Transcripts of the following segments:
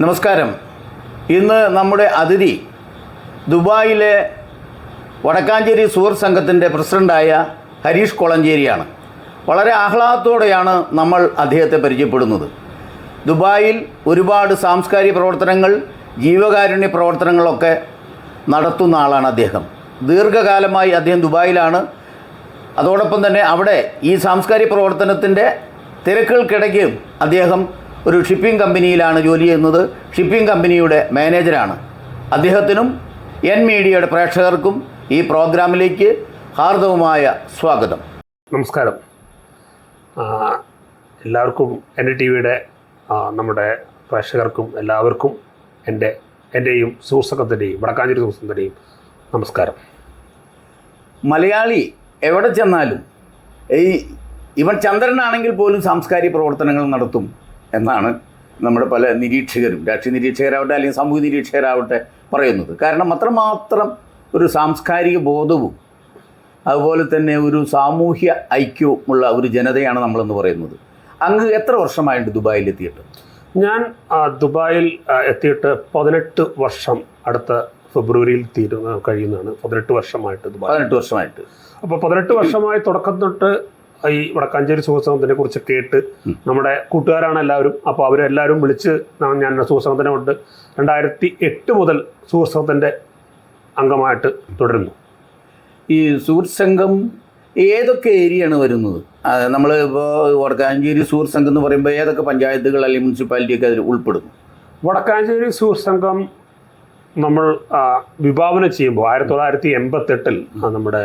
നമസ്കാരം. ഇന്ന് നമ്മുടെ അതിഥി ദുബായിലെ വടക്കാഞ്ചേരി സൂർ സംഘത്തിന്റെ പ്രസിഡന്റായ ഹരീഷ് കൊളഞ്ചേരിയാണ്. വളരെ ആഹ്ലാദത്തോടെയാണ് നമ്മൾ അദ്ദേഹത്തെ പരിചയപ്പെടുന്നത്. ദുബായിൽ ഒരുപാട് സാംസ്കാരിക പ്രവർത്തനങ്ങൾ ജീവകാരുണ്യ പ്രവർത്തനങ്ങളൊക്കെ നടത്തുന്ന ആളാണ് അദ്ദേഹം. ദീർഘകാലമായി അദ്ദേഹം ദുബായിലാണ്. അതോടൊപ്പം തന്നെ അവിടെ ഈ സാംസ്കാരിക പ്രവർത്തനത്തിന്റെ തിരക്കുകൾക്കിടയ്ക്ക് അദ്ദേഹം ഒരു ഷിപ്പിംഗ് കമ്പനിയിലാണ് ജോലി ചെയ്യുന്നത്. ഷിപ്പിംഗ് കമ്പനിയുടെ മാനേജരാണ് അദ്ദേഹത്തിനും എൻ മീഡിയയുടെ പ്രേക്ഷകർക്കും ഈ പ്രോഗ്രാമിലേക്ക് ഹാർദവുമായ സ്വാഗതം. നമസ്കാരം. എല്ലാവർക്കും എൻ ടി വിയുടെ നമ്മുടെ പ്രേക്ഷകർക്കും എല്ലാവർക്കും എന്റെ എന്റെയും സുഹൃത്തുക്കത്തിന്റെയും വടക്കാഞ്ചേരി സുഹൃത്തിന്റെയും നമസ്കാരം. മലയാളി എവിടെ ചെന്നാലും ഈ ഇവൻ ചന്ദ്രനാണെങ്കിൽ പോലും സാംസ്കാരിക പ്രവർത്തനങ്ങൾ നടത്തും. എന്നാണ് നമ്മുടെ പല നിരീക്ഷകരും. രാഷ്ട്രീയ നിരീക്ഷകരാവട്ടെ അല്ലെങ്കിൽ സാമൂഹ്യ നിരീക്ഷകരാവട്ടെ പറയുന്നത്. കാരണം അത്രമാത്രം ഒരു സാംസ്കാരിക ബോധവും അതുപോലെ തന്നെ ഒരു സാമൂഹ്യ ഐക്യവുമുള്ള ഒരു ജനതയാണ് നമ്മളെന്ന് പറയുന്നത്. അങ്ങ് എത്ര വർഷമായിട്ട് ദുബായിൽ എത്തിയിട്ട്? ഞാൻ ദുബായിൽ എത്തിയിട്ട് പതിനെട്ട് വർഷം അടുത്ത ഫെബ്രുവരിയിൽ തീരുന്ന കഴിയുന്നതാണ്. പതിനെട്ട് വർഷമായിട്ട് പതിനെട്ട് വർഷമായിട്ട്. അപ്പോൾ പതിനെട്ട് വർഷമായി തുടക്കം തൊട്ട് ഈ വടക്കാഞ്ചേരി സുഖസംഗത്തിനെ കുറിച്ച് കേട്ട് നമ്മുടെ കൂട്ടുകാരാണ് എല്ലാവരും. അപ്പോൾ അവരെല്ലാവരും വിളിച്ച് ഞാൻ സുഖസംഗത്തിനെ കൊണ്ട് രണ്ടായിരത്തി എട്ട് മുതൽ സുഹൃത്സംഘത്തിന്റെ അംഗമായിട്ട് തുടരുന്നു. ഈ സുഹൃത്ത് സംഘം ഏതൊക്കെ ഏരിയയാണ് വരുന്നത്? നമ്മൾ ഇപ്പോൾ വടക്കാഞ്ചേരി സുഹൃത്ത് സംഘം എന്ന് പറയുമ്പോൾ ഏതൊക്കെ പഞ്ചായത്തുകൾ അല്ലെങ്കിൽ മുനിസിപ്പാലിറ്റി ഒക്കെ അതിൽ ഉൾപ്പെടുന്നു? വടക്കാഞ്ചേരി സുഹൃത്സംഘം നമ്മൾ വിഭാവന ചെയ്യുമ്പോൾ ആയിരത്തി തൊള്ളായിരത്തി എൺപത്തെട്ടിൽ നമ്മുടെ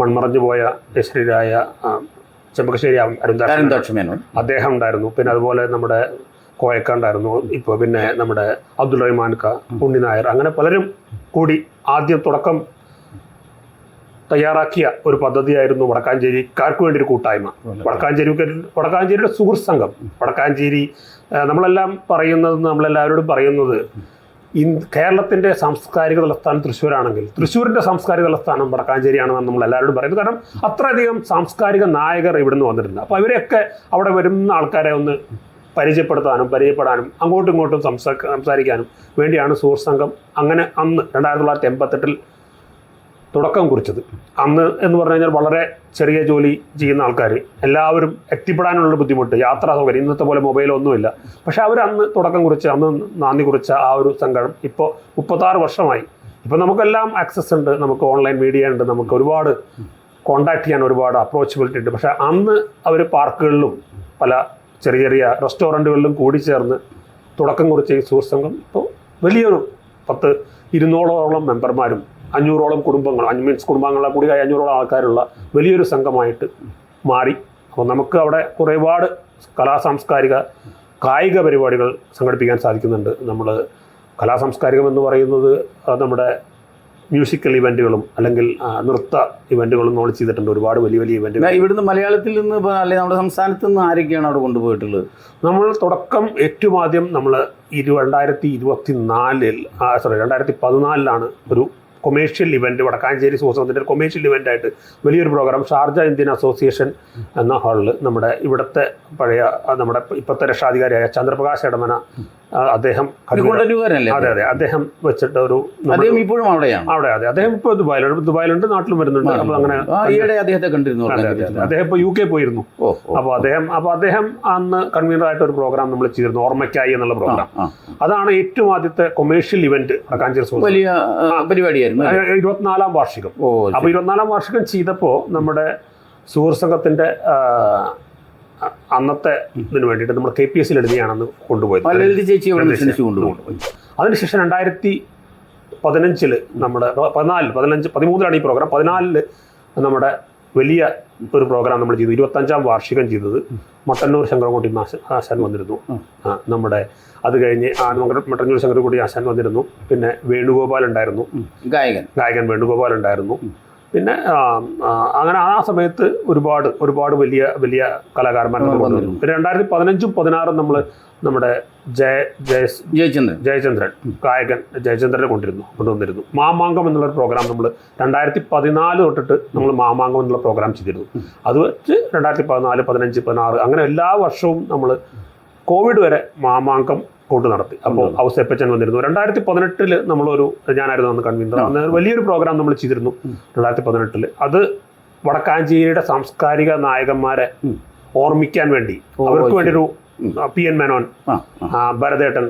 മൺമറഞ്ഞു പോയ യശ്വരായ ചെമ്പകശ്ശേരി മേനോൻ. അദ്ദേഹം ഉണ്ടായിരുന്നു. പിന്നെ അതുപോലെ നമ്മുടെ കോയക്ക ഉണ്ടായിരുന്നു. ഇപ്പോൾ പിന്നെ നമ്മുടെ അബ്ദുൾ റഹ്മാൻ ക ഉണ്ണി നായർ അങ്ങനെ പലരും കൂടി ആദ്യം തുടക്കം തയ്യാറാക്കിയ ഒരു പദ്ധതിയായിരുന്നു വടക്കാഞ്ചേരിക്കാർക്ക് വേണ്ടി ഒരു കൂട്ടായ്മ. വടക്കാഞ്ചേരി. വടക്കാഞ്ചേരിയുടെ സുഹൃത്ത് സംഘം. വടക്കാഞ്ചേരി നമ്മളെല്ലാം പറയുന്നത് നമ്മളെല്ലാവരോടും പറയുന്നത് കേരളത്തിന്റെ സാംസ്കാരിക തലസ്ഥാനം തൃശ്ശൂരാണെങ്കിൽ തൃശ്ശൂരിന്റെ സാംസ്കാരിക തലസ്ഥാനം വടക്കാഞ്ചേരിയാണെന്നാണ് നമ്മൾ എല്ലാവരോടും പറയുന്നത്. കാരണം അത്രയധികം സാംസ്കാരിക നായകർ ഇവിടുന്ന് വന്നിട്ടുണ്ട്. അപ്പോൾ അവരെയൊക്കെ അവിടെ വരുന്ന ആൾക്കാരെ ഒന്ന് പരിചയപ്പെടുത്താനും പരിചയപ്പെടാനും അങ്ങോട്ടും ഇങ്ങോട്ടും സംസാ സംസാരിക്കാനും വേണ്ടിയാണ് സുഹൃത്ത് സംഘം അങ്ങനെ അന്ന് രണ്ടായിരത്തി തൊള്ളായിരത്തി എൺപത്തെട്ടിൽ തുടക്കം കുറിച്ചത്. അന്ന് എന്ന് പറഞ്ഞു കഴിഞ്ഞാൽ വളരെ ചെറിയ ജോലി ചെയ്യുന്ന ആൾക്കാർ എല്ലാവരും എത്തിപ്പെടാനുള്ള ബുദ്ധിമുട്ട് യാത്രാ സൗകര്യം. ഇന്നത്തെ പോലെ മൊബൈലൊന്നുമില്ല പക്ഷെ അവർ അന്ന് തുടക്കം കുറിച്ച് അന്ന് നാന്ദി കുറിച്ച ആ ഒരു സങ്കടം ഇപ്പോൾ മുപ്പത്താറ് വർഷമായി. ഇപ്പോൾ നമുക്കെല്ലാം ആക്സസ് ഉണ്ട് നമുക്ക് ഓൺലൈൻ മീഡിയ ഉണ്ട് നമുക്ക് ഒരുപാട് കോണ്ടാക്ട് ചെയ്യാൻ ഒരുപാട് അപ്രോച്ചബിലിറ്റി ഉണ്ട്. പക്ഷേ അന്ന് അവർ പാർക്കുകളിലും പല ചെറിയ ചെറിയ റെസ്റ്റോറന്റുകളിലും കൂടി ചേർന്ന് തുടക്കം കുറിച്ച് ഈ സുഹൃത്ത് ഇപ്പോൾ വലിയൊരു പത്ത് ഇരുന്നൂറോളം മെമ്പർമാരും അഞ്ഞൂറോളം കുടുംബങ്ങൾ അഞ്ച് മീൻസ് കുടുംബങ്ങളെ കൂടി അഞ്ഞൂറോളം ആൾക്കാരുള്ള വലിയൊരു സംഘമായിട്ട് മാറി. അപ്പോൾ നമുക്ക് അവിടെ ഒരുപാട് കലാസാംസ്കാരിക കായിക പരിപാടികൾ സംഘടിപ്പിക്കാൻ സാധിക്കുന്നുണ്ട്. നമ്മൾ കലാസാംസ്കാരികം എന്ന് പറയുന്നത് നമ്മുടെ മ്യൂസിക്കൽ ഇവന്റുകളും അല്ലെങ്കിൽ നൃത്ത ഇവന്റുകളും നമ്മൾ ചെയ്തിട്ടുണ്ട്. ഒരുപാട് വലിയ വലിയ ഇവന്റുകൾ ഇവിടുന്ന് മലയാളത്തിൽ നിന്ന് അല്ലെങ്കിൽ നമ്മുടെ സംസ്ഥാനത്ത് നിന്ന് ആരൊക്കെയാണ് അവിടെ കൊണ്ടുപോയിട്ടുള്ളത്? നമ്മൾ തുടക്കം ഏറ്റവും ആദ്യം നമ്മൾ ഇരു രണ്ടായിരത്തി ഇരുപത്തി നാലിൽ സോറി രണ്ടായിരത്തി പതിനാലിലാണ് ഒരു കൊമേഴ്ഷ്യൽ ഇവന്റ് വടക്കാഞ്ചേരി സുഹൃത്തിന്റെ ഒരു കൊമേഴ്ഷ്യൽ ഇവന്റായിട്ട് വലിയൊരു പ്രോഗ്രാം ഷാർജ ഇന്ത്യൻ അസോസിയേഷൻ എന്ന ഹാളിൽ നമ്മുടെ ഇവിടുത്തെ പഴയ നമ്മുടെ ഇപ്പോഴത്തെ രക്ഷാധികാരിയായ ചന്ദ്രപ്രകാശ് എടമന ആ, അദ്ദേഹം അതെ അതെ. അദ്ദേഹം വെച്ചിട്ട് ഒരു അദ്ദേഹം ഇപ്പോഴും അവിടെയാണ്? അവിടെ അതെ. അദ്ദേഹം ഇപ്പോൾ ദുബായിലുണ്ട്. ദുബായിലുണ്ട് നാട്ടിലും വരുന്നുണ്ട്. അപ്പോൾ അങ്ങനെ ഈയിടെ അദ്ദേഹത്തെ കണ്ടിരുന്നു. അദ്ദേഹം ഇപ്പോൾ യു കെ പോയിരുന്നു. അപ്പോൾ അദ്ദേഹം അപ്പോൾ അദ്ദേഹം അന്ന് കൺവീനറായിട്ട് ഒരു പ്രോഗ്രാം നമ്മൾ ചെയ്തിരുന്നു ഓർമ്മയ്ക്കായി എന്നുള്ള പ്രോഗ്രാം. അതാണ് ഏറ്റവും ആദ്യത്തെ കൊമേഴ്ഷ്യൽ ഇവന്റ് കാഞ്ചേരി വലിയ പരിപാടിയായിരുന്നു? ഇരുപത്തിനാലാം വാർഷികം. അപ്പൊ അപ്പോൾ ഇരുപത്തിനാലാം വാർഷികം ചെയ്തപ്പോൾ നമ്മുടെ അ- അന്നത്തെ ഇതിന് വേണ്ടിയിട്ട് നമ്മൾ കെ പി എസ് സിയിൽ എഴുതിയാണെന്ന് കൊണ്ടുപോയത്. കൊണ്ടുപോകും അതിനുശേഷം രണ്ടായിരത്തി പതിനഞ്ചിൽ നമ്മുടെ പതിനാലിൽ പതിനഞ്ച് പതിമൂന്നിലാണ് ഈ പ്രോഗ്രാം പതിനാലിൽ നമ്മുടെ വലിയ ഒരു പ്രോഗ്രാം നമ്മൾ ചെയ്തു. ഇരുപത്തഞ്ചാം വാർഷികം ചെയ്തത് മട്ടന്നൂർ ശങ്കരൻകുട്ടി ആശാൻ വന്നിരുന്നു. നമ്മുടെ അത് കഴിഞ്ഞ് മട്ടന്നൂർ ശങ്കരൻകുട്ടി ആശാൻ വന്നിരുന്നു. പിന്നെ വേണുഗോപാൽ ഉണ്ടായിരുന്നു. ഗായകൻ. ഗായകൻ വേണുഗോപാൽ ഉണ്ടായിരുന്നു. പിന്നെ അങ്ങനെ ആ സമയത്ത് ഒരുപാട് ഒരുപാട് വലിയ വലിയ കലാകാരന്മാർ വന്നു പിന്നെ രണ്ടായിരത്തി പതിനഞ്ചും പതിനാറും നമ്മൾ നമ്മുടെ ജയ ജയ ജയചന്ദ്രൻ. ജയചന്ദ്രൻ ഗായകൻ ജയചന്ദ്രനെ കൊണ്ടിരുന്നു കൊണ്ടുവന്നിരുന്നു. മാമാങ്കം എന്നുള്ള പ്രോഗ്രാം നമ്മൾ രണ്ടായിരത്തി പതിനാല് തൊട്ടിട്ട് നമ്മൾ മാമാങ്കം എന്നുള്ള പ്രോഗ്രാം ചെയ്തിരുന്നു. അത് വെച്ച് രണ്ടായിരത്തി പതിനാല് പതിനഞ്ച് പതിനാറ് അങ്ങനെ എല്ലാ വർഷവും നമ്മൾ കോവിഡ് വരെ മാമാങ്കം കൊണ്ട് നടത്തി. അപ്പോൾ ഔസേപ്പച്ചൻ വന്നിരുന്നു രണ്ടായിരത്തി പതിനെട്ടിൽ നമ്മളൊരു ഞാനായിരുന്നു അന്ന് കൺവീനർ അന്ന് വലിയൊരു പ്രോഗ്രാം നമ്മൾ ചെയ്തിരുന്നു രണ്ടായിരത്തി പതിനെട്ടിൽ അത് വടക്കാഞ്ചേരിയുടെ സാംസ്കാരിക നായകന്മാരെ ഓർമ്മിക്കാൻ വേണ്ടി അവർക്ക് വേണ്ടി ഒരു. പി എൻ മേനോൻ ഭരതേട്ടൻ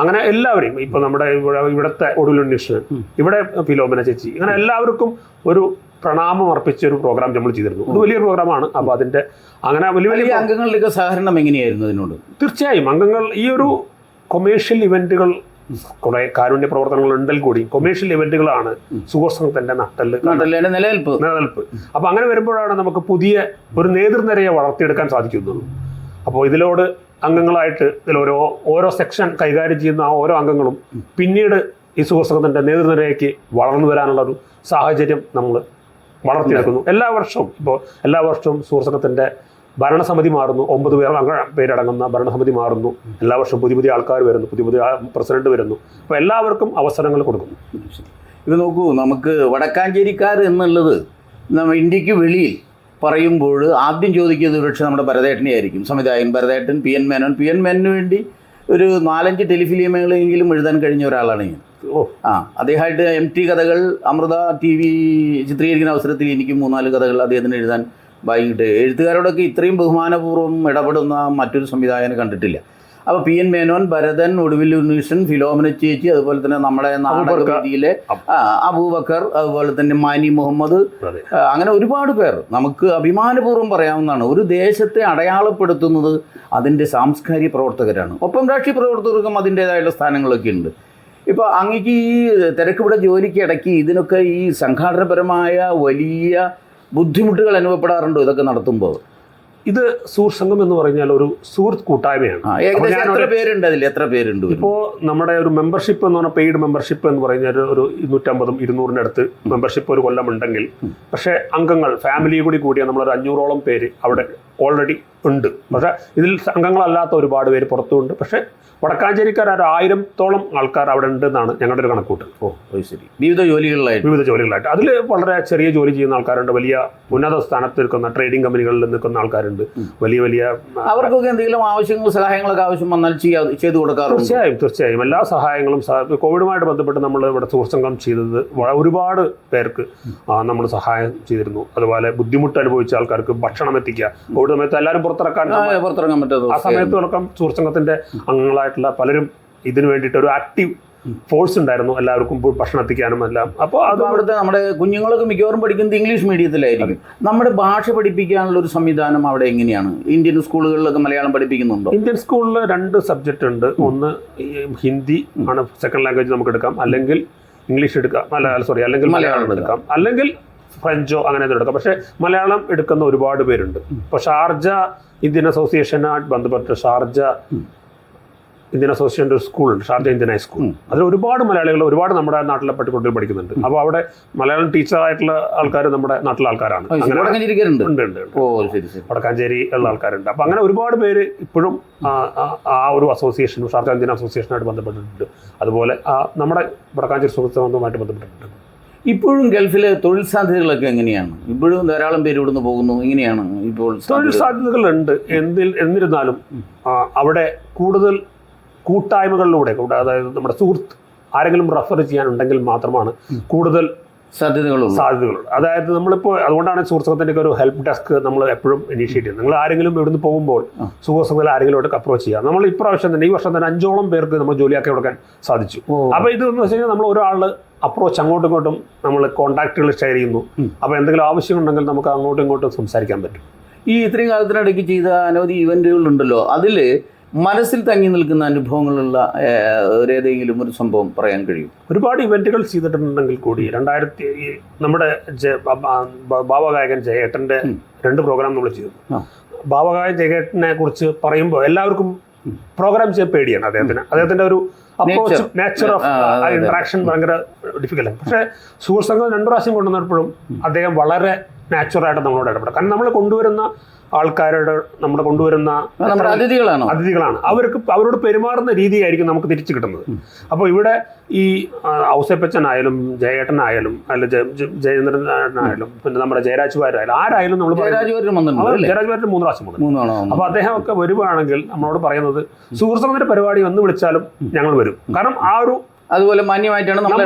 അങ്ങനെ എല്ലാവരെയും ഇപ്പൊ നമ്മുടെ ഇവിടെ ഇവിടുത്തെ ഒടുലുണ്ണിഷ്ണൻ ഇവിടെ ഫിലോമിന ചേച്ചി അങ്ങനെ എല്ലാവർക്കും ഒരു പ്രണാമം അർപ്പിച്ച ഒരു പ്രോഗ്രാം നമ്മൾ ചെയ്തിരുന്നു. അത് വലിയൊരു പ്രോഗ്രാമാണ് അപ്പൊ അതിന്റെ അങ്ങനെ വലിയ വലിയ അംഗങ്ങളിലേക്ക് സഹകരണം എങ്ങനെയായിരുന്നു അതിനോട്? തീർച്ചയായും അംഗങ്ങൾ ഈ ഒരു കൊമേഴ്ഷ്യൽ ഇവന്റുകൾ കുറെ കാരുണ്യ പ്രവർത്തനങ്ങൾ ഉണ്ടെങ്കിൽ കൂടി കൊമേഴ്ഷ്യൽ ഇവന്റുകളാണ് സുഹൃസംഘത്തിന്റെ നട്ടൽ നിലനിൽപ്പ്. നിലനിൽപ്പ്. അപ്പൊ അങ്ങനെ വരുമ്പോഴാണ് നമുക്ക് പുതിയ ഒരു നേതൃനിരയെ വളർത്തിയെടുക്കാൻ സാധിക്കുന്നത് അപ്പോൾ ഇതിലോട് അംഗങ്ങളായിട്ട് ഇതിൽ ഓരോ ഓരോ സെക്ഷൻ കൈകാര്യം ചെയ്യുന്ന ആ ഓരോ അംഗങ്ങളും പിന്നീട് ഈ സുഹൃസംഘത്തിന്റെ നേതൃനിരയ്ക്ക് വളർന്നു വരാനുള്ള ഒരു സാഹചര്യം നമ്മൾ വളർത്തിയെടുക്കുന്നു. എല്ലാ വർഷവും ഇപ്പോൾ എല്ലാ വർഷവും സുഹൃസംഘത്തിന്റെ ഭരണസമിതി മാറുന്നു. ഒമ്പത് പേർ അംഗ പേരടങ്ങുന്ന ഭരണസമിതി മാറുന്നു. എല്ലാ വർഷവും പുതിയ പുതിയ ആൾക്കാർ വരുന്നു. പുതിയ പുതിയ പ്രസിഡന്റ് വരുന്നു. അപ്പോൾ എല്ലാവർക്കും അവസരങ്ങൾ കൊടുക്കുന്നു. ഇത് നോക്കൂ നമുക്ക് വടക്കാഞ്ചേരിക്കാർ എന്നുള്ളത് നമ്മൾ ഇന്ത്യയ്ക്ക് വെളിയിൽ പറയുമ്പോൾ ആദ്യം ചോദിക്കുന്നത് പക്ഷേ നമ്മുടെ ഭരതേട്ടനെ ആയിരിക്കും. സംവിധായകൻ ഭരതേട്ടൻ P N Menon. P N മേനോന് വേണ്ടി ഒരു നാലഞ്ച് ടെലിഫിലിമുകളെങ്കിലും എഴുതാൻ കഴിഞ്ഞ ഒരാളാണ് ഞാൻ. ഓ. ആ അദ്ദേഹമായിട്ട് എം ടി കഥകൾ അമൃത ടി വി ചിത്രീകരിക്കുന്ന അവസരത്തിൽ എനിക്ക് മൂന്നാൽ കഥകൾ അദ്ദേഹത്തിന് എഴുതാൻ വൈകിട്ട് എഴുത്തുകാരോടൊക്കെ ഇത്രയും ബഹുമാനപൂർവം ഇടപെടുന്ന മറ്റൊരു സംവിധായകനെ കണ്ടിട്ടില്ല. അപ്പോൾ പി എൻ മേനോൻ ഭരതൻ ഒടുവിൽ ഉണ്ണീഷൻ ഫിലോമിന ചേച്ചി അതുപോലെ തന്നെ നമ്മുടെ നാടകവേദിയിലെ ആ, അബൂബക്കർ അതുപോലെ തന്നെ മാനി മുഹമ്മദ് അങ്ങനെ ഒരുപാട് പേർ. നമുക്ക് അഭിമാനപൂർവം പറയാവുന്നതാണ് ഒരു ദേശത്തെ അടയാളപ്പെടുത്തുന്നത് അതിന്റെ സാംസ്കാരിക പ്രവർത്തകരാണ്. ഒപ്പം രാഷ്ട്രീയ പ്രവർത്തകർക്കും അതിന്റേതായുള്ള സ്ഥാനങ്ങളൊക്കെ ഉണ്ട്. ഇപ്പോൾ അങ്ങക്ക് ഈ തിരക്കിവിടെ ജോലിക്ക് ഇടയ്ക്ക് ഇതിനൊക്കെ ഈ സംഘാടനപരമായ വലിയ ബുദ്ധിമുട്ടുകൾ അനുഭവപ്പെടാറുണ്ടോ ഇതൊക്കെ നടത്തുമ്പോൾ ഇത് സുഹൃത്ത് സംഘം എന്ന് പറഞ്ഞാൽ ഒരു സുഹൃത്ത് കൂട്ടായ്മയാണ്. ഏകദേശം എത്ര പേരുണ്ട് അതിൽ എത്ര പേരുണ്ട്? ഇപ്പോൾ നമ്മുടെ ഒരു മെമ്പർഷിപ്പ് എന്ന് പറഞ്ഞാൽ പെയ്ഡ് മെമ്പർഷിപ്പ് എന്ന് പറഞ്ഞാൽ ഒരു ഇരുന്നൂറ്റമ്പതും ഇരുന്നൂറിന്റെ അടുത്ത് മെമ്പർഷിപ്പ് ഒരു കൊല്ലം ഉണ്ടെങ്കിൽ പക്ഷേ അംഗങ്ങൾ ഫാമിലി കൂടി കൂടിയ നമ്മളൊരു അഞ്ഞൂറോളം പേര് അവിടെ ഓൾറെഡി ഉണ്ട്. പക്ഷേ ഇതിൽ അംഗങ്ങളല്ലാത്ത ഒരുപാട് പേര് പുറത്തുണ്ട് പക്ഷേ വടക്കാഞ്ചേരിക്കാർ ഒരു ആയിരത്തോളം ആൾക്കാർ അവിടെ ഉണ്ട് എന്നാണ് ഞങ്ങളുടെ ഒരു കണക്കൂട്ട്. ഓ ശരി. വിവിധ ജോലികളിലായിട്ട്. വിവിധ ജോലികളായിട്ട് അതിൽ വളരെ ചെറിയ ജോലി ചെയ്യുന്ന ആൾക്കാരുണ്ട്. വലിയ ഉന്നത സ്ഥാനത്ത് നിൽക്കുന്ന ട്രേഡിംഗ് കമ്പനികളിൽ നിൽക്കുന്ന ആൾക്കാരുണ്ട്. വലിയ വലിയ അവർക്കൊക്കെ എന്തെങ്കിലും ആവശ്യങ്ങൾ സഹായങ്ങളൊക്കെ ആവശ്യം വന്നാൽ ചെയ്യാ ചെയ്തു കൊടുക്കാറുണ്ട്? തീർച്ചയായും തീർച്ചയായും. എല്ലാ സഹായങ്ങളും കോവിഡുമായിട്ട് ബന്ധപ്പെട്ട് നമ്മൾ ഇവിടെ സുഹൃസംഘം ചെയ്തത് ഒരുപാട് പേർക്ക് നമ്മൾ സഹായം ചെയ്തിരുന്നു. അതുപോലെ ബുദ്ധിമുട്ട് അനുഭവിച്ച ആൾക്കാർക്ക് ഭക്ഷണം എത്തിക്കുക. കോവിഡ് സമയത്ത് എല്ലാവരും പുറത്തിറക്കാൻ പുറത്തിറങ്ങാൻ പറ്റാത്ത ആ സമയത്ത് അടക്കം സുഹൃസംഘത്തിന്റെ അംഗങ്ങളായിട്ടുള്ള പലരും ഇതിനു വേണ്ടിയിട്ട് ഒരു ആക്റ്റീവ് ഫോഴ്സ് ഉണ്ടായിരുന്നു. എല്ലാവർക്കും ഭക്ഷണം എത്തിക്കാനും എല്ലാം. അപ്പോൾ അത് അവിടുത്തെ നമ്മുടെ കുഞ്ഞുങ്ങളൊക്കെ മിക്കവാറും പഠിക്കുന്നത് ഇംഗ്ലീഷ് മീഡിയത്തിലായിരിക്കും. നമ്മുടെ ഭാഷ പഠിപ്പിക്കാനുള്ള ഒരു സംവിധാനം അവിടെ എങ്ങനെയാണ്? ഇന്ത്യൻ സ്കൂളുകളിലൊക്കെ മലയാളം പഠിപ്പിക്കുന്നുണ്ടോ? ഇന്ത്യൻ സ്കൂളിൽ രണ്ട് സബ്ജക്റ്റ് ഉണ്ട്. ഒന്ന് ഹിന്ദി ആണ് സെക്കൻഡ് ലാംഗ്വേജ് നമുക്ക് എടുക്കാം. അല്ലെങ്കിൽ ഇംഗ്ലീഷ് എടുക്കാം. അല്ല സോറി അല്ലെങ്കിൽ മലയാളം എടുക്കാം. അല്ലെങ്കിൽ ഫ്രഞ്ചോ അങ്ങനെ എന്തോ എടുക്കാം പക്ഷേ മലയാളം എടുക്കുന്ന ഒരുപാട് പേരുണ്ട്. ഇപ്പോൾ ഷാർജ ഇന്ത്യൻ അസോസിയേഷനായിട്ട് ബന്ധപ്പെട്ട് ഷാർജ ഇന്ത്യൻ അസോസിയേഷന്റെ ഒരു സ്കൂളുണ്ട് ഷാർജ ഇന്ത്യൻ ഹൈസ്കൂൾ അതിൽ ഒരുപാട് മലയാളികൾ ഒരുപാട് നമ്മുടെ നാട്ടിലെ പട്ടിക്കുട്ടികൾ പഠിക്കുന്നുണ്ട്. അപ്പോൾ അവിടെ മലയാളം ടീച്ചറായിട്ടുള്ള ആൾക്കാർ നമ്മുടെ നാട്ടിലെ ആൾക്കാരാണ്. വടക്കാഞ്ചേരി ഉള്ള ആൾക്കാരുണ്ട്. അപ്പോൾ അങ്ങനെ ഒരുപാട് പേര് ഇപ്പോഴും ആ, ഒരു അസോസിയേഷൻ ഷാർജ ഇന്ത്യൻ അസോസിയേഷനായിട്ട് ബന്ധപ്പെട്ടിട്ടുണ്ട്. അതുപോലെ ആ, നമ്മുടെ വടക്കാഞ്ചേരി സുഹൃത്തുബന്ധവുമായിട്ട് ബന്ധപ്പെട്ടിട്ടുണ്ട്. ഇപ്പോഴും ഗൾഫിലെ തൊഴിൽ സാധ്യതകളൊക്കെ എങ്ങനെയാണ്? ഇപ്പോഴും ധാരാളം പേര് ഇവിടുന്ന് പോകുന്നു. എങ്ങനെയാണ് ഇപ്പോൾ തൊഴിൽ സാധ്യത? സാധ്യതകളുണ്ട്. എന്തിൽ എന്നിരുന്നാലും അവിടെ കൂടുതൽ കൂട്ടായ്മകളിലൂടെ അതായത് നമ്മുടെ സുഹൃത്ത് ആരെങ്കിലും റെഫർ ചെയ്യാനുണ്ടെങ്കിൽ മാത്രമാണ് കൂടുതൽ സാധ്യതകളുള്ളൂ സാധ്യതകളുണ്ട്. അതായത് നമ്മളിപ്പോൾ അതുകൊണ്ടാണ് സുഹൃത്തുക്കത്തിന്റെ ഒരു ഹെൽപ്പ് ഡെസ്ക് നമ്മൾ എപ്പോഴും ഇനീഷ്യേറ്റ് ചെയ്യുന്നത്. നിങ്ങൾ ആരെങ്കിലും ഇവിടുന്ന് പോകുമ്പോൾ സുഹൃത്തുക്കൾ ആരെങ്കിലും അപ്രോച്ച് ചെയ്യുക. നമ്മൾ ഇപ്രാവശ്യം തന്നെ ഈ വർഷം തന്നെ അഞ്ചോളം പേർക്ക് നമ്മൾ ജോലിയാക്കി കൊടുക്കാൻ സാധിച്ചു. അപ്പോൾ ഇത് എന്ന് വെച്ച് കഴിഞ്ഞാൽ നമ്മൾ ഒരാൾ അപ്രോച്ച് അങ്ങോട്ടും ഇങ്ങോട്ടും നമ്മൾ കോൺടാക്റ്റുകൾ ഷെയർ ചെയ്യുന്നു. അപ്പോൾ എന്തെങ്കിലും ആവശ്യമുണ്ടെങ്കിൽ നമുക്ക് അങ്ങോട്ടും ഇങ്ങോട്ടും സംസാരിക്കാൻ പറ്റും. ഈ ഇത്രയും കാലത്തിനിടയ്ക്ക് ചെയ്ത അനവധി ഇവന്റുകളുണ്ടല്ലോ അതിൽ മനസ്സിൽ തങ്ങി നിൽക്കുന്ന അനുഭവങ്ങളുള്ള ഏതെങ്കിലും ഒരു സംഭവം പറയാൻ കഴിയും. ഒരുപാട് ഇവന്റുകൾ ചെയ്തിട്ടുണ്ടെങ്കിൽ കൂടി രണ്ടായിരത്തി നമ്മുടെ ഭാവഗായകൻ ജയേട്ടന്റെ രണ്ട് പ്രോഗ്രാം നമ്മൾ ചെയ്തു. ഭാവഗായകൻ ജയേട്ടനെ കുറിച്ച് പറയുമ്പോൾ എല്ലാവർക്കും പ്രോഗ്രാം ചെയ്യാൻ പേടിയാണ് അദ്ദേഹത്തിന്. അദ്ദേഹത്തിന്റെ ഒരു അപ്രോച്ച്. Nature of. ഇന്ററാക്ഷൻ ഭയങ്കര ഡിഫിക്കൽട്ടാണ് പക്ഷേ സുഹൃത്ത് സംഘം രണ്ടു പ്രാവശ്യം കൊണ്ടുവന്നപ്പോഴും അദ്ദേഹം വളരെ നാച്ചുറലായിട്ട് നമ്മളോട് ഇടപെടാം കാരണം നമ്മൾ കൊണ്ടുവരുന്ന ആൾക്കാരുടെ നമ്മുടെ കൊണ്ടുവരുന്ന അതിഥികളാണ്? അതിഥികളാണോ. അവർക്ക് അവരോട് പെരുമാറുന്ന രീതിയായിരിക്കും നമുക്ക് തിരിച്ചു കിട്ടുന്നത്. അപ്പോൾ ഇവിടെ ഈ ഔസേപ്പച്ചനായാലും ജയേട്ടനായാലും അല്ല ജയ- ജയ- ജയേന്ദ്രനായാലും പിന്നെ നമ്മുടെ ജയരാജ് വാരായാലും ആരായാലും നമ്മൾ ജയരാജ് മൂന്ന് പ്രാവശ്യം വന്നു അപ്പോൾ അപ്പൊ അദ്ദേഹം ഒക്കെ വരുവാണെങ്കിൽ നമ്മളോട് പറയുന്നത് സുഹൃത്തുക്കളുടെ പരിപാടി വന്ന് വിളിച്ചാലും ഞങ്ങൾ വരും. കാരണം ആ ഒരു അതുപോലെ മാന്യമായിട്ടാണ് നമ്മൾ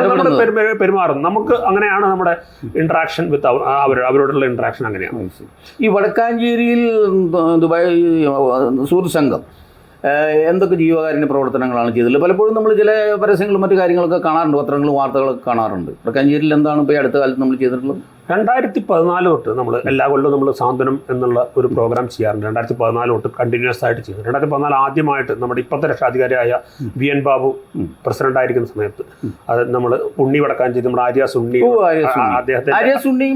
പെരുമാറുന്നത്. നമുക്ക് അങ്ങനെയാണ് നമ്മുടെ ഇന്ററാക്ഷൻ വിത്ത് അവർ അവരോടുള്ള ഇന്ററാക്ഷൻ അങ്ങനെയാണ്. ഈ വടക്കാഞ്ചേരിയിൽ ദുബായ് സുഹൃത്ത് സംഘം എന്തൊക്കെ ജീവകാരുണ്യ പ്രവർത്തനങ്ങളാണ് ചെയ്തത്? പലപ്പോഴും നമ്മൾ ചില പരസ്യങ്ങളും മറ്റു കാര്യങ്ങളൊക്കെ കാണാറുണ്ട് പത്രങ്ങളും വാർത്തകളൊക്കെ കാണാറുണ്ട്. വടക്കാഞ്ചേരിയിൽ എന്താണ് ഇപ്പോൾ ഈ അടുത്ത കാലത്ത് നമ്മൾ ചെയ്തിട്ടുള്ളത്? രണ്ടായിരത്തി പതിനാല് തൊട്ട് നമ്മൾ എല്ലാ കൊല്ലവും നമ്മൾ സാന്ത്വനം എന്നുള്ള ഒരു പ്രോഗ്രാം ചെയ്യാറുണ്ട്. രണ്ടായിരത്തി പതിനാല് തൊട്ട് കണ്ടിന്യൂസ് ആയിട്ട് ചെയ്യുന്നു രണ്ടായിരത്തി പതിനാല് ആദ്യമായിട്ട് നമ്മുടെ ഇപ്പോഴത്തെ രക്ഷാധികാരിയായ വി എൻ ബാബു പ്രസിഡന്റ് ആയിരിക്കുന്ന സമയത്ത് അത് നമ്മൾ ഉണ്ണി വടക്കാൻ വടക്കാഞ്ചേരി നമ്മുടെ. അദ്ദേഹത്തെ ആര്യ സുണ്ണി.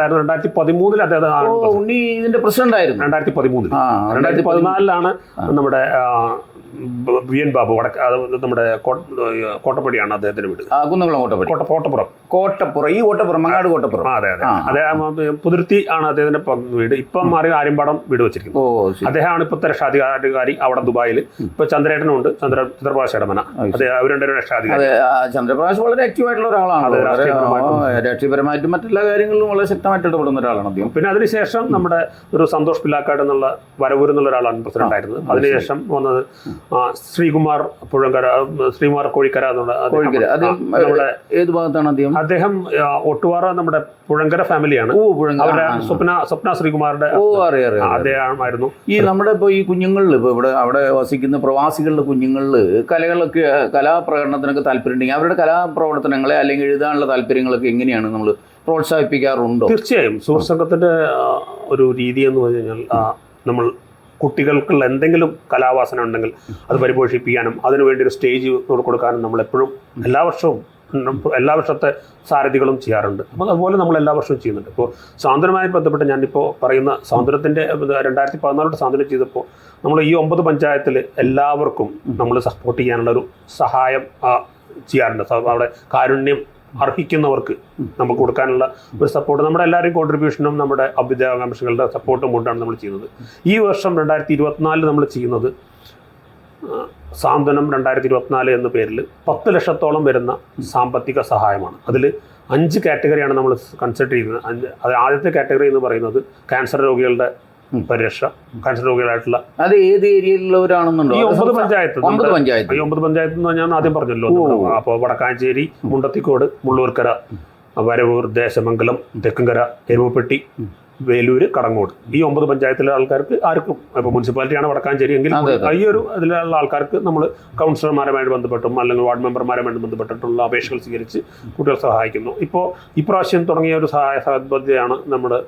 ആയിരുന്നു രണ്ടായിരത്തി പതിമൂന്നിൽ അദ്ദേഹം ഉണ്ണി ഇതിന്റെ രണ്ടായിരത്തി പതിമൂന്നിൽ രണ്ടായിരത്തി പതിനാലിലാണ് നമ്മുടെ വി എൻ ബാബു വടക്ക് അത് നമ്മുടെ കോട്ടപ്പടിയാണ് അദ്ദേഹത്തിന്റെ വീട്. കുന്നംകുളം കോട്ടപ്പടി. കോട്ട കോട്ടപ്പുറം. കോട്ടപ്പുറം ഈ കോട്ടപ്പുറം മങ്ങാട് കോട്ടപ്പുറം. അതെ അതെ. അദ്ദേഹം പുതിർത്തി ആണ് അദ്ദേഹത്തിന്റെ വീട്. ഇപ്പം മാറി ആര്യമ്പാടം വീട് വെച്ചിരിക്കുന്നത് അദ്ദേഹമാണ് ഇപ്പോഴത്തെ രക്ഷാധികാരി അവിടെ ദുബായിൽ ഇപ്പൊ ചന്ദ്രേട്ടനുണ്ട് ചന്ദ്ര ചന്ദ്രപ്രകാശ് ഇടമന അത് അവർ രണ്ടുപേരും രക്ഷാധികാരി. ചന്ദ്രപ്രകാശ് വളരെ ആക്റ്റീവ് ആയിട്ടുള്ള ഒരാളാണ്. രാഷ്ട്രീയപരമായിട്ടും. മറ്റെല്ലാ കാര്യങ്ങളിലും വളരെ ശക്തമായിട്ട് ഇടപെടുന്ന ഒരാളാണ് അദ്ദേഹം. പിന്നെ അതിനുശേഷം നമ്മുടെ ഒരു സന്തോഷ് പിലാക്കാട് എന്നുള്ള വരവൂർ എന്നുള്ള ഒരാളാണ് പ്രസിഡന്റ് ആയിരുന്നത് അതിനുശേഷം വന്നത് ശ്രീകുമാർ പുഴങ്കര ശ്രീകുമാർ കോഴിക്കര കോഴിക്കര. നമ്മുടെ ഏത് ഭാഗത്താണ് അദ്ദേഹം? അദ്ദേഹം ഒട്ടുവാറ നമ്മുടെ പുഴങ്കര ഫാമിലിയാണ്. അവരുടെ സ്വപ്ന സ്വപ്ന ശ്രീകുമാറിന്റെ ഓ അറിയാം. അദ്ദേഹമായിരുന്നു. ഈ നമ്മുടെ ഇപ്പോൾ ഈ കുഞ്ഞുങ്ങളിൽ ഇപ്പോൾ ഇവിടെ അവിടെ വസിക്കുന്ന പ്രവാസികളുടെ കുഞ്ഞുങ്ങളിൽ കലകളൊക്കെ കലാപ്രകടനത്തിനൊക്കെ താല്പര്യം ഉണ്ടെങ്കിൽ അവരുടെ കലാപ്രവർത്തനങ്ങളെ അല്ലെങ്കിൽ എഴുതാനുള്ള താല്പര്യങ്ങളൊക്കെ എങ്ങനെയാണ് നമ്മൾ പ്രോത്സാഹിപ്പിക്കാറുണ്ടോ? തീർച്ചയായും. ആ, ഒരു രീതി എന്ന് പറഞ്ഞു കഴിഞ്ഞാൽ നമ്മൾ കുട്ടികൾക്കുള്ള എന്തെങ്കിലും കലാവാസന ഉണ്ടെങ്കിൽ അത് പരിപോഷിപ്പിക്കാനും അതിനുവേണ്ടി ഒരു സ്റ്റേജ് കൊടുക്കാനും നമ്മൾ എപ്പോഴും എല്ലാ വർഷവും എല്ലാ വർഷത്തെ സാരഥികളും ചെയ്യാറുണ്ട്. അപ്പോൾ അതുപോലെ നമ്മൾ എല്ലാ വർഷവും ചെയ്യുന്നുണ്ട്. ഇപ്പോൾ സ്വാതന്ത്ര്യമായി ബന്ധപ്പെട്ട് ഞാനിപ്പോൾ പറയുന്ന സ്വാതന്ത്ര്യത്തിന്റെ രണ്ടായിരത്തി പതിനാലോട്ട് സ്വാതന്ത്ര്യം ചെയ്തപ്പോൾ നമ്മൾ ഈ ഒമ്പത് പഞ്ചായത്തിൽ എല്ലാവർക്കും നമ്മൾ സപ്പോർട്ട് ചെയ്യാനുള്ള ഒരു സഹായം ചെയ്യാറുണ്ട്. അവിടെ കാരുണ്യം അർഹിക്കുന്നവർക്ക് നമുക്ക് കൊടുക്കാനുള്ള ഒരു സപ്പോർട്ട് നമ്മുടെ എല്ലാവരുടെയും കോൺട്രിബ്യൂഷനും നമ്മുടെ അഭ്യുദയാകാംക്ഷകളുടെ സപ്പോർട്ടും കൊണ്ടാണ് നമ്മൾ ചെയ്യുന്നത്. ഈ വർഷം രണ്ടായിരത്തി ഇരുപത്തിനാലിൽ നമ്മൾ ചെയ്യുന്നത് സാന്ത്വനം രണ്ടായിരത്തി ഇരുപത്തിനാല് എന്ന പേരിൽ പത്ത് ലക്ഷത്തോളം വരുന്ന സാമ്പത്തിക സഹായമാണ്. അതിൽ അഞ്ച് കാറ്റഗറിയാണ് നമ്മൾ കൺസിഡർ ചെയ്യുന്നത്. അഞ്ച് അത് ആദ്യത്തെ കാറ്റഗറി എന്ന് പറയുന്നത് ക്യാൻസർ രോഗികളുടെ. പരിരക്ഷ ക്യാൻസർ രോഗികളായിട്ടുള്ള അത് ഏത് ഏരിയയിലുള്ളവരാണെന്നുണ്ടോ? ഈ ഒമ്പത് പഞ്ചായത്ത് ഒമ്പത് പഞ്ചായത്ത്. ഈ ഒമ്പത് പഞ്ചായത്ത് എന്ന് ഞാൻ ആദ്യം പറഞ്ഞല്ലോ. അപ്പോൾ വടക്കാഞ്ചേരി മുണ്ടത്തിക്കോട് മുള്ളൂർക്കര വരവൂർ ദേശമംഗലം തെക്കുംകര എരുമപ്പെട്ടി വേലൂര് കടങ്ങോട്. ഈ ഒമ്പത് പഞ്ചായത്തിലെ ആൾക്കാർക്ക് ആർക്കും ഇപ്പോൾ മുനിസിപ്പാലിറ്റിയാണ് വടക്കാഞ്ചേരി എങ്കിൽ. ഈ ഒരു അതിലുള്ള ആൾക്കാർക്ക് നമ്മൾ കൗൺസിലർമാരുമായിട്ട് ബന്ധപ്പെട്ടും അല്ലെങ്കിൽ വാർഡ് മെമ്പർമാരുമായിട്ട് ബന്ധപ്പെട്ടിട്ടുള്ള അപേക്ഷകൾ സ്വീകരിച്ച് കുട്ടികൾ സഹായിക്കുന്നു. ഇപ്പോൾ ഇപ്രാവശ്യം തുടങ്ങിയ ഒരു സഹായ പദ്ധതിയാണ് നമ്മുടെ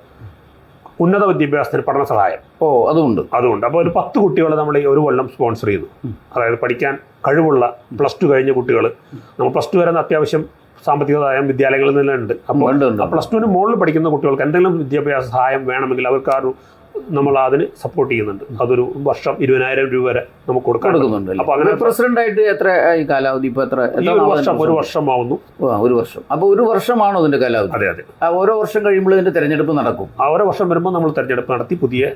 ഉന്നത വിദ്യാഭ്യാസത്തിന് പഠന സഹായം. ഓ അതുണ്ട് അതുകൊണ്ട് അപ്പോൾ ഒരു പത്ത് കുട്ടികളെ നമ്മൾ ഈ ഒരു കൊല്ലം സ്പോൺസർ ചെയ്തു. അതായത് പഠിക്കാൻ കഴിവുള്ള പ്ലസ് ടു കഴിഞ്ഞ കുട്ടികൾ നമ്മൾ പ്ലസ് ടു വരെ അത്യാവശ്യം സാമ്പത്തിക സഹായം വിദ്യാലയങ്ങളിൽ നിന്നുണ്ട് അപ്പോൾ പ്ലസ് ടുവിന് മുകളിൽ പഠിക്കുന്ന കുട്ടികൾക്ക് എന്തെങ്കിലും വിദ്യാഭ്യാസ സഹായം വേണമെങ്കിൽ അവർക്ക് ആ ഒരു നമ്മൾ അതിന് സപ്പോർട്ട് ചെയ്യുന്നുണ്ട്. അതൊരു വർഷം ഇരുപതിനായിരം രൂപ വരെ നമുക്ക് കൊടുക്കാൻ കൊടുക്കുന്നുണ്ട് അപ്പോൾ അങ്ങനെ പ്രസിഡന്റ് ആയിട്ട് എത്ര ഈ കാലാവധി ഇപ്പൊ എത്ര ഒരു വർഷം ആവുന്നു? വർഷമാവുന്നു. ഒരു വർഷം. അപ്പൊ ഒരു വർഷമാണോ അതിന്റെ കാലാവധി? അതെ അതെ. ഓരോ വർഷം കഴിയുമ്പോൾ ഇതിന്റെ തെരഞ്ഞെടുപ്പ് നടക്കും. ഓരോ വർഷം വരുമ്പോൾ നമ്മൾ തെരഞ്ഞെടുപ്പ് നടത്തി പുതിയ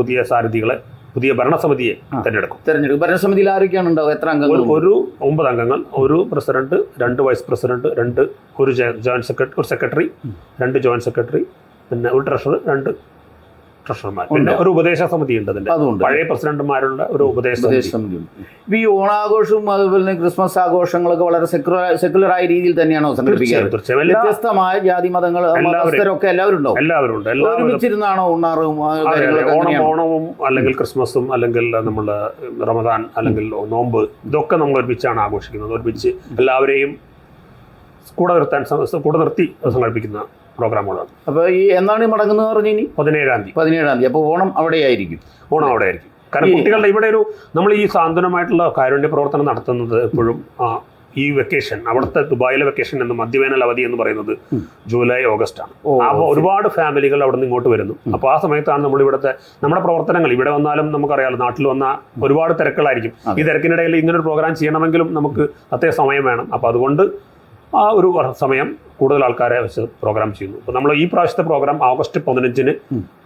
പുതിയ സാരഥികളെ പുതിയ ഭരണസമിതിയെ. തെരഞ്ഞെടുക്കും. തെരഞ്ഞെടുപ്പ് ഭരണസമിതിയിൽ ആരൊക്കെയാണ് ഉണ്ടാവുക? എത്ര അംഗങ്ങൾ ഒരു ഒമ്പത് അംഗങ്ങൾ ഒരു പ്രസിഡന്റ് രണ്ട് വൈസ് പ്രസിഡന്റ് രണ്ട് ഒരു ജോയിന്റ് സെക്രട്ടറി ഒരു സെക്രട്ടറി രണ്ട് ജോയിന്റ് സെക്രട്ടറി പിന്നെ ഒരു ട്രഷറർ രണ്ട് ട്രഷറർമാർ പിന്നെ ഒരു ഉപദേശ സമിതി ഉണ്ട് അതിന്റെ അതുകൊണ്ട് പഴയ പ്രസിഡന്റുമാരുള്ള ഒരു ഉപദേശ സമിതി. ഉണ്ട്. ഇപ്പൊ ഈ ഓണാഘോഷവും അതുപോലെ തന്നെ ക്രിസ്മസ് ആഘോഷങ്ങളൊക്കെ വളരെ സെക്യുലർ സെക്യുലർ ആയ രീതിയിൽ തന്നെയാണ് സംഘടിപ്പിക്കാറ്? വ്യത്യസ്തമായ ജാതി മതങ്ങൾ. മതസ്ഥരൊക്കെ എല്ലാവരും ഉണ്ടാവും എല്ലാവരും ഉണ്ട്. ഒരുമിച്ചിരുന്നാണോ ഉണ്ണാറും ഓണം ഓണവും അല്ലെങ്കിൽ ക്രിസ്മസും അല്ലെങ്കിൽ നമ്മൾ റമദാൻ അല്ലെങ്കിൽ നോമ്പ് ഇതൊക്കെ നമ്മൾ ഒരുമിച്ചാണ് ആഘോഷിക്കുന്നത്. ഒരുമിച്ച് എല്ലാവരെയും കൂടെ നിർത്താൻ കൂടെ നിർത്തി സംഘടിപ്പിക്കുന്ന പ്രോഗ്രാമുകളാണ്. അപ്പൊ ഈ എന്നാണ് ഈ മടങ്ങുന്നത് പറഞ്ഞു ഇനി? പതിനേഴാം തീയതി. പതിനേഴാം തീയതി. അപ്പോൾ ഓണം അവിടെ ആയിരിക്കും ഓണം അവിടെ ആയിരിക്കും കാരണം കുട്ടികളുടെ ഇവിടെ ഒരു നമ്മൾ ഈ സാന്ത്വനമായിട്ടുള്ള കാരുണ്യ പ്രവർത്തനം നടത്തുന്നത് എപ്പോഴും ഈ വെക്കേഷൻ അവിടുത്തെ ദുബായിലെ വെക്കേഷൻ എന്ന് മധ്യവേനൽ അവധി എന്ന് പറയുന്നത് ജൂലൈ ഓഗസ്റ്റ് ആണ് അപ്പോൾ ഒരുപാട് ഫാമിലികൾ അവിടെ നിന്ന് ഇങ്ങോട്ട് വരുന്നു. അപ്പോൾ ആ സമയത്താണ് നമ്മൾ ഇവിടുത്തെ നമ്മുടെ പ്രവർത്തനങ്ങൾ. ഇവിടെ വന്നാലും നമുക്കറിയാലോ നാട്ടിൽ വന്ന ഒരുപാട് തിരക്കുകളായിരിക്കും. ഈ തിരക്കിനിടയിൽ ഇങ്ങനൊരു പ്രോഗ്രാം ചെയ്യണമെങ്കിലും നമുക്ക് അത്രയും സമയം വേണം. അപ്പോൾ അതുകൊണ്ട് ആ ഒരു സമയം കൂടുതൽ ആൾക്കാരെ വെച്ച് പ്രോഗ്രാം ചെയ്യുന്നു. അപ്പോൾ നമ്മൾ ഈ പ്രാവശ്യത്തെ പ്രോഗ്രാം ആഗസ്റ്റ് പതിനഞ്ചിന്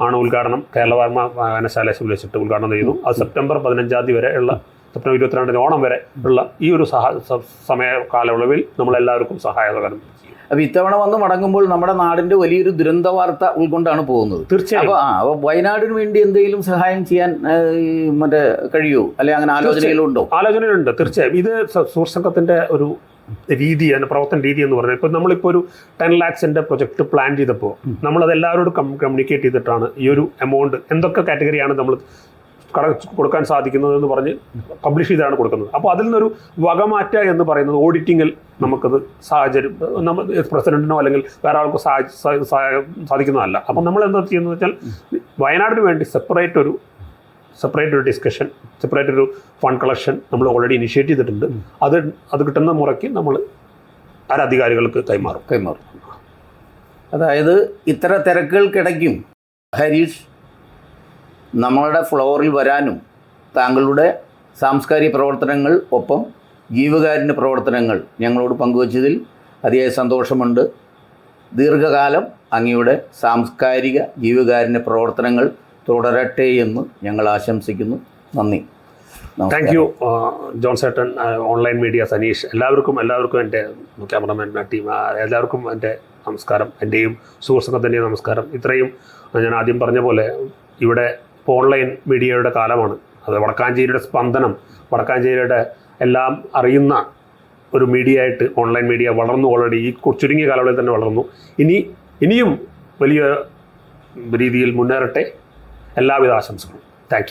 ആണ് ഉദ്ഘാടനം. കേരള വർമ്മ വായനശാല വെച്ചിട്ട് ഉദ്ഘാടനം ചെയ്യുന്നു. അത് സെപ്റ്റംബർ പതിനഞ്ചാം തീയതി വരെ ഉള്ള സെപ്റ്റംബർ ഇരുപത്തിരണ്ടിന് ഓണം വരെ ഉള്ള ഈ ഒരു സഹ സമയ കാലയളവിൽ നമ്മളെല്ലാവർക്കും സഹായകരം അപ്പൊ ഇത്തവണ വന്ന് മടങ്ങുമ്പോൾ നമ്മുടെ നാടിന്റെ വലിയൊരു ദുരന്ത വാർത്ത ഉൾക്കൊണ്ടാണ് പോകുന്നത്. തീർച്ചയായും. അപ്പൊ ആ വയനാടിന് വേണ്ടി എന്തെങ്കിലും സഹായം ചെയ്യാൻ മറ്റേ കഴിയുമോ അല്ലെങ്കിൽ അങ്ങനെ ആലോചനകളുണ്ടോ ആലോചനയിലുണ്ട് തീർച്ചയായും. ഇത് സ- ഒരു രീതി അതിന്റെ പ്രവർത്തന രീതി എന്ന് പറഞ്ഞാൽ ഇപ്പോൾ നമ്മളിപ്പോൾ ഒരു ടെൻ ലാക്സിന്റെ പ്രൊജക്ട് പ്ലാൻ ചെയ്തപ്പോൾ നമ്മളത് എല്ലാവരോടും കമ്മ്യൂണിക്കേറ്റ് ചെയ്തിട്ടാണ് ഈ ഒരു എമൗണ്ട് എന്തൊക്കെ കാറ്റഗറിയാണ് നമ്മൾ കട കൊടുക്കാൻ സാധിക്കുന്നത് എന്ന് പറഞ്ഞ് പബ്ലിഷ് ചെയ്താണ് കൊടുക്കുന്നത്. അപ്പോൾ അതിൽ നിന്നൊരു വകമാറ്റ എന്ന് പറയുന്നത് ഓഡിറ്റിങ്ങിൽ നമുക്കത് സാഹചര്യം നമ്മൾ പ്രസിഡന്റിനോ അല്ലെങ്കിൽ വേറെ ആൾക്കോ സാധിക്കുന്നതല്ല. അപ്പം നമ്മൾ എന്താ ചെയ്യുന്നത് വെച്ചാൽ വയനാടിന് വേണ്ടി സെപ്പറേറ്റ് ഒരു സെപ്പറേറ്റ് ഒരു ഡിസ്കഷൻ സെപ്പറേറ്റ് ഒരു ഫണ്ട് കളക്ഷൻ നമ്മൾ ഓൾറെഡി ഇനിഷ്യേറ്റ് ചെയ്തിട്ടുണ്ട്. അത് അത് കിട്ടുന്ന മുറയ്ക്ക് നമ്മൾ ആരധികാരികൾക്ക് കൈമാറും. കൈമാറും. അതായത് ഇത്ര തിരക്കുകൾക്കിടയ്ക്കും ഹരീഷ് നമ്മളുടെ ഫ്ലോറിൽ വരാനും താങ്കളുടെ സാംസ്കാരിക പ്രവർത്തനങ്ങൾ ഒപ്പം ജീവകാരുണ്യ പ്രവർത്തനങ്ങൾ ഞങ്ങളോട് പങ്കുവച്ചതിൽ അതിയായ സന്തോഷമുണ്ട്. ദീർഘകാലം അങ്ങയുടെ സാംസ്കാരിക ജീവകാരുണ്യ പ്രവർത്തനങ്ങൾ തുടരട്ടെ എന്ന് ഞങ്ങൾ ആശംസിക്കുന്നു. നന്ദി. താങ്ക് യു ജോൺ സേട്ടൻ ഓൺലൈൻ മീഡിയ സനീഷ് എല്ലാവർക്കും എല്ലാവർക്കും എന്റെ ക്യാമറമാൻ ടീം എല്ലാവർക്കും എന്റെ നമസ്കാരം എന്റെയും സുഹൃത്തുക്കത്തിന്റെയും നമസ്കാരം. ഇത്രയും ഞാൻ ആദ്യം പറഞ്ഞ പോലെ ഇവിടെ ഓൺലൈൻ മീഡിയയുടെ കാലമാണ്. അത് വടക്കാഞ്ചേരിയുടെ സ്പന്ദനം വടക്കാഞ്ചേരിയുടെ എല്ലാം അറിയുന്ന ഒരു മീഡിയ ആയിട്ട് ഓൺലൈൻ മീഡിയ വളർന്നു ഓൾറെഡി ഈ ചുരുങ്ങിയ കാലയളവിൽ തന്നെ വളർന്നു. ഇനി ഇനിയും വലിയ രീതിയിൽ മുന്നേറട്ടെ. എല്ലാവിധ ആശംസകളും. താങ്ക്